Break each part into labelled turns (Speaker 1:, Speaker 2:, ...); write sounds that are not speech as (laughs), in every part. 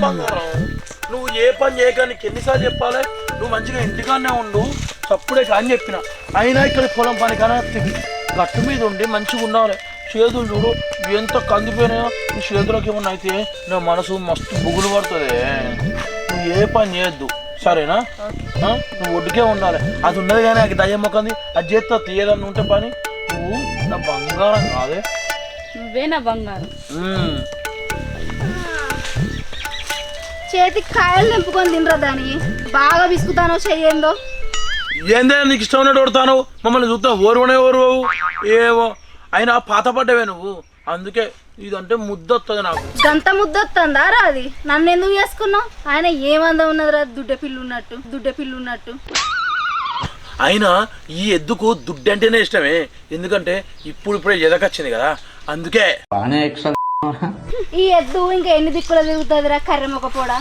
Speaker 1: బంగారం నువ్వు ఏ పని చేయక నీకు ఎన్నిసార్లు చెప్పాలి? నువ్వు మంచిగా ఇంటికాడనే ఉండు. తప్పుడే కానీ చెప్పిన. అయినా ఇక్కడ పొలం పని కానీ. గట్టు మీద ఉండి మంచిగా ఉండాలి. చేతులు చూడు ఎంత కందిపోయినాయో. నీ చేతులకు ఏమన్నా అయితే నా మనసు మస్తు బుగులు పడుతుంది. నువ్వు ఏ పని చేయొద్దు. సరేనా? నువ్వు ఒడ్డుకే ఉండాలి. అది ఉన్నది కానీ అది దయ్యం మొక్కంది. అది చేస్తా తీయదని ఉంటే పని. నువ్వు నా బంగారం కాదే.
Speaker 2: నువ్వే నా బంగారం.
Speaker 3: చేతికి కాయలు నింపుకొని తినరా దాని? బాగా విసుకుతానో చెయ్యేందో?
Speaker 1: ఏందే నీకు ఇష్టం ఉన్నట్టు కొడతాను? మమ్మల్ని చూస్తాం ఓరువనే ఓరు ఏవో అయినా పాత పడ్డవే నువ్వు. అందుకే ఇదంటే ముద్ద వస్తుంది నాకు.
Speaker 3: గంత ముద్దొస్తుందా రా అది? నన్ను ఎందుకు చేసుకున్నావు? ఆయన ఏమందం ఉన్నదిరా? దుడ్డ పిల్లు ఉన్నట్టు దుడ్డ పిల్లు ఉన్నట్టు
Speaker 1: అయినా ఈ ఎద్దుకు దుడ్డు అంటేనే ఇష్టమే. ఎందుకంటే ఇప్పుడు ఇప్పుడే ఎదకొచ్చింది కదా. అందుకే.
Speaker 3: ఈ ఎద్దు ఇంకా ఎన్ని దిక్కులు తిరుగుతుందిరా కర్రెమొక పోడ?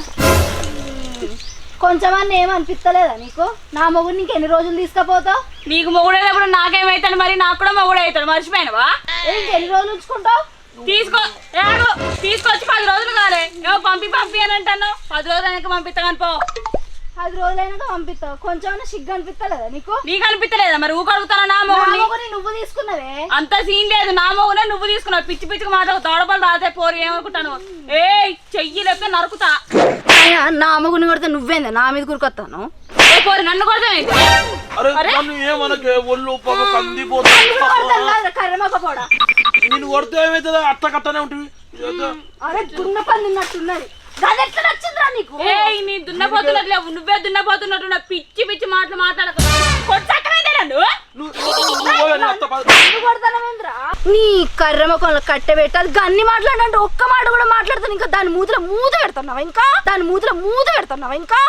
Speaker 3: కొంచెమన్నా ఏమనిపిస్తలేదా నీకు? నా మొగుడు నీకు ఎన్ని రోజులు తీసుకుపోతావు?
Speaker 2: నీకు మొగుడైనప్పుడు నాకేమైతాడు మరి? నాకు కూడా మొగుడు అవుతాడు. మర్చిపోయినవా?
Speaker 3: ఇంకెన్ని రోజులు ఉంచుకుంటావు?
Speaker 2: తీసుకో ఏడు తీసుకొచ్చి పది రోజులు కాలే. ఏమో పంపి పంపి అని అంటాను పది రోజులు వెనక పంపిస్తా కానీ పో.
Speaker 3: పది రోజులైనాక పంపిస్తావు కొంచెమన్నా సిగ్గు అనిపిస్తలేదా నీకు?
Speaker 2: నీకు అనిపించలేదా మరి ఊ కడుగుతాను నా
Speaker 3: నువ్వు తీసుకున్నవే?
Speaker 2: అంత సీన్ లేదు. నా మొగునే నువ్వు తీసుకున్నావు. పిచ్చి పిచ్చికి మాట్లాడు తోడపలు రాతే పోరు. ఏమనుకుంటాను? ఏ చెయ్యి లేకపోతే నరుకుతా.
Speaker 3: నా మొగుడిని కొడితే నువ్వేందా? నా మీద కూరుకొస్తాను
Speaker 2: ఏ పోరు నన్ను
Speaker 1: అరే నన్ను ఏమనకే? ఒళ్ళు పాప కందిపోతా
Speaker 3: కర్రెమొక పోడ
Speaker 1: నేను కొడితే ఏమవుతుందో అట్ట కట్టనే ఉంటుంది.
Speaker 3: అరే దున్న పని ఉన్నట్టున్నది గది ఎట్లా నచ్చిందిరా నీకు?
Speaker 2: ఏ నీ దున్నపోతున్నట్లు లేవు. నువ్వే దున్నపోతున్నట్టు పిచ్చి పిచ్చి మాటలు మాట్లాడకు. కొట్టక్కమైందే నన్ను
Speaker 1: నువ్వు నువ్వు పోవే, నీ అత్త పద.
Speaker 3: ఎందుకు కొడతానవేంద్రా? నీ కర్ర ముఖంలో కట్టె పెట్టి అది గన్ని మాట్లాడంటే ఒక్క మాట కూడా మాట్లాడుతాను. ఇంకా దాని మూతిలో మూత పెడుతున్నావా ఇంకా? దాని మూతిలో మూత పెడుతున్నావా ఇంకా?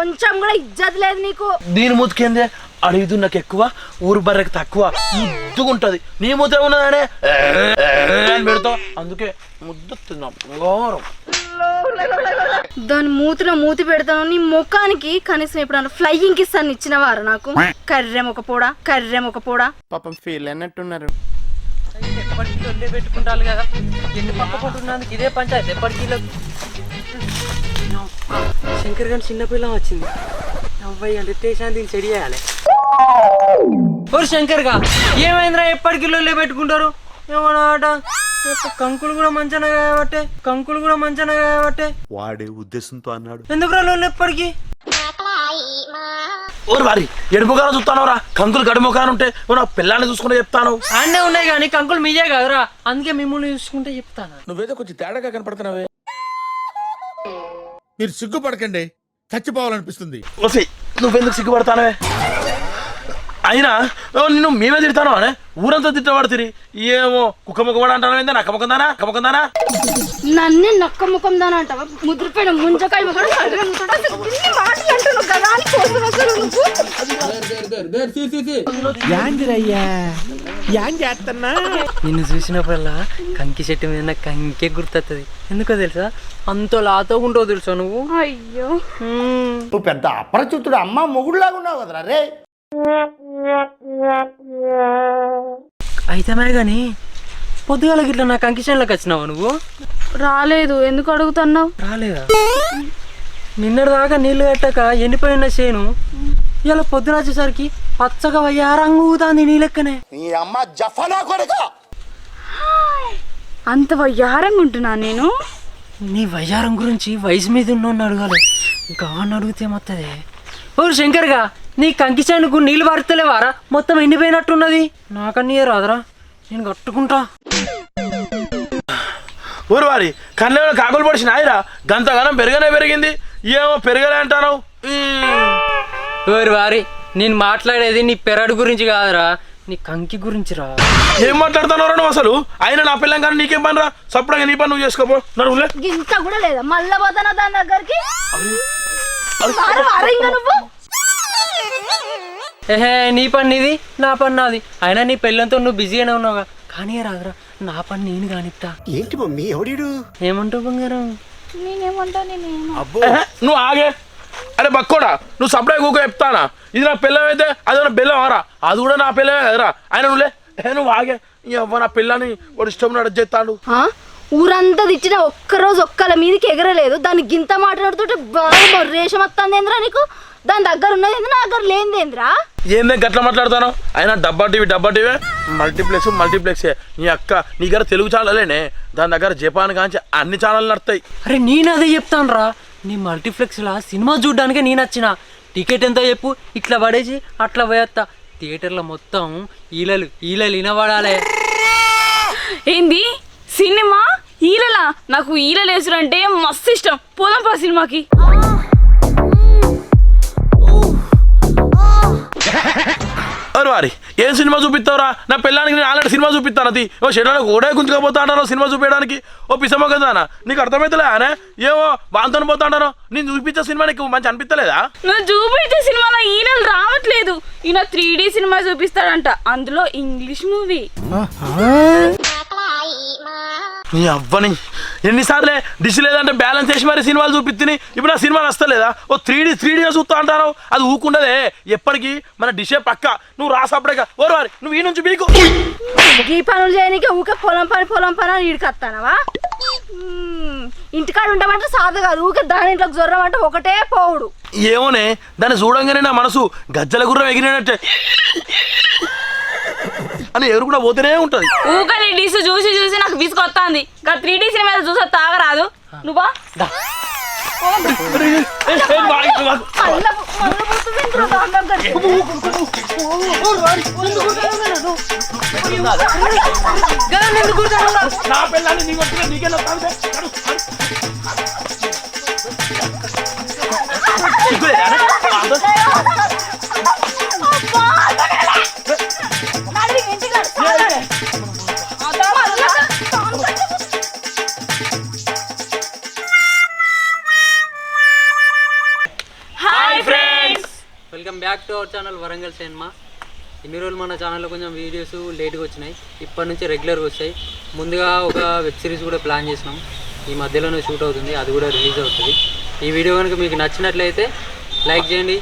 Speaker 3: కొంచెం కూడా ఇజ్జత్ లేదు నీకు.
Speaker 1: దీని మూతికేందే? అడవిదు నాకు ఎక్కువ ఊరు బర్రెకి తక్కువ. ముద్దుగుంటది. నీ ముద్ద ఉన్నదానే? (laughs) పెడతావు. అందుకే ముద్దుతున్నాం బంగారం (laughs)
Speaker 3: దాని మూతిలో మూతి పెడతాను. నీ ముఖానికి కనీసం ఎప్పుడన్నా ఫ్లయింగ్ కిస్ అని ఇచ్చినవారు నాకు? కర్రె మొక్క పోడా? కర్రె మొక్క పోడా?
Speaker 4: పాపం ఫీల్ అయినట్టున్నారు.
Speaker 5: ఎప్పటికీ వండే పెట్టుకుంటారు కదా. ఎన్ని పక్క కొట్టున్నందుకు ఇదే పంచాయతీ? ఎప్పటికీ శంకర్ గారి చిన్నపిల్ల వచ్చింది. అవ్వయ్య రిటేషన్ దీన్ని చెడి చేయాలి. ఓరు శంకర్గా ఏమైందిరా? ఎప్పటికీ లొల్లే పెట్టుకుంటారు? ఏమన్నా ఆట కంకులు కూడా మంచిగా కాబట్టే కంకులు కూడా మంచిగా కాబట్టే.
Speaker 6: వాడే ఉద్దేశంతో అన్నాడు.
Speaker 5: ఎందుకురా లొల్లు ఎప్పటికీ
Speaker 1: ఊరు వారి ఎడుపుగానే చూస్తాను రా కంకులు గడుముఖాన ఉంటే నా పిల్లాన్ని చూసుకుంటే చెప్తాను.
Speaker 5: అన్నే ఉన్నాయి కానీ కంకులు మీయే కదరా. అందుకే మిమ్మల్ని చూసుకుంటే చెప్తాను.
Speaker 1: నువ్వేదో కొంచెం తేడాగా కనపడుతున్నావే.
Speaker 7: మీరు సిగ్గుపడకండి. చచ్చిపోవాలనిపిస్తుంది.
Speaker 1: నువ్వెందుకు సిగ్గుపడతానవే? అయినా ఓ, నిన్ను మేమే తిడతాను అనే ఊరంతా తిట్టబడుతుంది ఏమో కుక్క ముఖం కూడా అంటాను ఏందా నక్క ముఖం దానా నక్క ముఖం దానా
Speaker 3: నన్నే నక్క ముఖం దాని అంటావా ముద్రపైన ముంజకాయ
Speaker 5: నిన్ను చూసినప్పుడల్లా కంకి చెట్టు మీద కంకే గుర్తొస్తుంది ఎందుకో తెలుసా? అంత లాతో ఉంటావు తెలుసా నువ్వు?
Speaker 3: అయ్యో.
Speaker 4: నువ్వు పెద్ద అపరిచితుడు అమ్మ మొగుడులాగా ఉన్నావు కదరా రే.
Speaker 5: అయితేమే కానీ పొద్దుగాల గిట్ల నా కంకిషన్లోకి వచ్చినావా నువ్వు?
Speaker 3: రాలేదు. ఎందుకు అడుగుతున్నావు?
Speaker 5: రాలేదా? నిన్నటి దాకా నీళ్ళు కట్టక ఎండిపోయిన చేను ఇలా పొద్దున వచ్చేసరికి పచ్చగా వయ్యారంగు ఊగుతాంది నీ లెక్కనే.
Speaker 4: నీ అమ్మ జఫనా కొడుక!
Speaker 3: అంత వయ్యారంగా ఉంటున్నా నేను?
Speaker 5: నీ వయ్యారం గురించి వయసు మీద ఉన్నోడిని అడగాలి. గవాన్ని అడిగితే మొత్తదే ఓ శంకర్గా! నీ కంకిచానుకు నీళ్ళు పారుతలేవారా మొత్తం ఎండిపోయినట్టున్నది నాకన్నీ రాదురా. నేను కట్టుకుంటా.
Speaker 1: ఊరు వారి కళ్ళలో కాకులు పడిచిన ఆయరా? గంతగానం పెరగనే పెరిగింది. ఏమో పెరగలే అంటాను
Speaker 5: ఓరి వారి నేను మాట్లాడేది నీ పెరడు గురించి కాదురా. నీ కంకి గురించి రా
Speaker 1: ఏం మాట్లాడుతున్నావు నువ్వు అసలు? అయినా నా పిల్లం కానీ నీకేం పని రా సప్పుడుగా నీ పని నువ్వు చేసుకోపో. నడువులే
Speaker 3: ఇంత కూడా లేదా? మళ్ళా పోతానా దాని దగ్గరికి?
Speaker 5: ఏహే నీ పని నీది నా పని నాది అయినా నీ పెళ్ళంతో నువ్వు బిజీగానే ఉన్నావుగా. కానీ రాదురా నా పని నేను కానిస్తా
Speaker 4: ఏంటి మమ్మీ ఎవడీడు?
Speaker 5: ఏమంటావు బంగారం?
Speaker 3: నేనేమో.
Speaker 1: నువ్వు ఆగే. అరే బక్కోడా నువ్వు సప్పుడే కూకో చెప్తానా? ఇది నా పిల్లం అయితే అది నా బెల్లం ఆరా? అది కూడా నా పిల్లమే కదరా? ఆయన నువ్వులే ఏ నువ్వు ఆగే. ఎవ్వ నా పిల్లని వాడు ఇష్టం నడు చేస్తాడు.
Speaker 3: ఆ? ఊరంతా తెచ్చిన ఒక్కరోజు ఒక్కల మీదకి ఎగరలేదు. దాన్ని గింత మాట్లాడుతుంటే బాగా రేషం వస్తుంది ఏంద్రా నీకు? దాని దగ్గర ఉన్నది ఏంది? నా దగ్గర లేనిదేంద్రా
Speaker 1: ఏందే గట్ల మాట్లాడతాను? అయినా డబ్బా టీవీ డబ్బా టీవీ? మల్టీప్లెక్స్ మల్టీప్లెక్సే. నీ అక్క నీ దగ్గర తెలుగు ఛానలేనే. దాని దగ్గర జపాన్ కాంచి అన్ని ఛానల్ నడతాయి.
Speaker 5: అరే నేను అదే చెప్తాను రా నీ మల్టీప్లెక్స్లా సినిమా చూడ్డానికే నేను వచ్చిన. టికెట్ ఎంత చెప్పు? ఇట్లా పడేసి అట్లా పోయేస్తా థియేటర్లో మొత్తం ఈలలు ఈలలు వినబడాలే.
Speaker 2: ఏంది? సినిమా? ఈలలా? నాకు ఈలలేసుడు అంటే మస్తు ఇష్టం. పోదాం పా సినిమాకి.
Speaker 1: అరే వారి ఏం సినిమా చూపిస్తావురా? నా పిల్లానికి నేను ఆల్రెడీ సినిమా చూపిస్తాను అది. ఓ షెడ్లకు ఓడే గుంజుకపోతా అంటారు సినిమా చూపించడానికి ఓ పిసమ్మ కదా నీకు అర్థమవుతలే అనే? ఏమో బాంతను పోతా అంటారు నేను చూపించే సినిమా నీకు మంచి అనిపించలేదా
Speaker 2: నువ్వు చూపించే సినిమాలో ఈలలు రావట్లేదు. ఈయన త్రీ డి సినిమా చూపిస్తాడంట అందులో ఇంగ్లీష్ మూవీ.
Speaker 1: నీ అవ్వని. ఎన్నిసార్లే డిష్ లేదంటే బ్యాలెన్స్ చేసి మరి సినిమాలు చూపిస్తుంది ఇప్పుడు ఆ సినిమా వస్తలేదా ఓ త్రీ డీ త్రీ డీగా చూస్తా అంటారు. అది ఊకుండదే. ఎప్పటికీ మన డిషే పక్క. నువ్వు రాసప్పుడే ఓరు వారి నువ్వు ఈ నుంచి మీకు
Speaker 3: ఈ పనులు చేయడానికి ఊకే పొలం పని పొలం పని అని ఇడికొస్తానవా ఇంటికాడ ఉండమంటే సాధ కాదు. ఊకే దాని ఇంట్లోకి జ్వరం అంటే ఒకటే పోవుడు.
Speaker 1: ఏమోనే దాన్ని చూడంగానే నా మనసు గజ్జల గుర్రం ఎగిరినట్టే. అని ఎవరు కూడా పోతూనే ఉంటుంది.
Speaker 2: ఊకని డిస్ చూసి చూసి నాకు విసుకొత్తాంది ఇంకా త్రీ డి సినిమా చూసా తాగరాదు. నువ్వా.
Speaker 1: నా పిల్లాన్ని నీ నీకెలా
Speaker 5: back to our channel Warangal cinema ఇన్ని రోజులు మన ఛానల్లో కొంచెం వీడియోస్ లేట్గా వచ్చినాయి. ఇప్పటి నుంచి రెగ్యులర్గా వస్తాయి. ముందుగా ఒక వెబ్ సిరీస్ కూడా ప్లాన్ చేసినాం. ఈ మధ్యలోనే షూట్ అవుతుంది. అది కూడా రిలీజ్ అవుతుంది. ఈ వీడియో కనుక మీకు నచ్చినట్లయితే లైక్ చేయండి.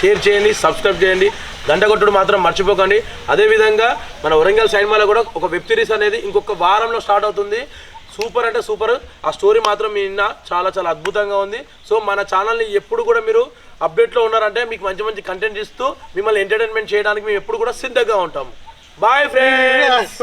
Speaker 1: షేర్ చేయండి సబ్స్క్రైబ్ చేయండి. గంట కొట్టుడు మాత్రం మర్చిపోకండి. అదేవిధంగా మన వరంగల్ సినిమాలో కూడా ఒక వెబ్ సిరీస్ అనేది ఇంకొక వారంలో స్టార్ట్ అవుతుంది. సూపర్ అంటే సూపర్. ఆ స్టోరీ మాత్రం మీ నిన్న చాలా చాలా అద్భుతంగా ఉంది. సో మన ఛానల్ని ఎప్పుడు కూడా మీరు అప్డేట్లో ఉన్నారంటే మీకు మంచి మంచి కంటెంట్ ఇస్తూ మిమ్మల్ని ఎంటర్టైన్మెంట్ చేయడానికి మేము ఎప్పుడు కూడా సిద్ధంగా ఉంటాము. Bye friends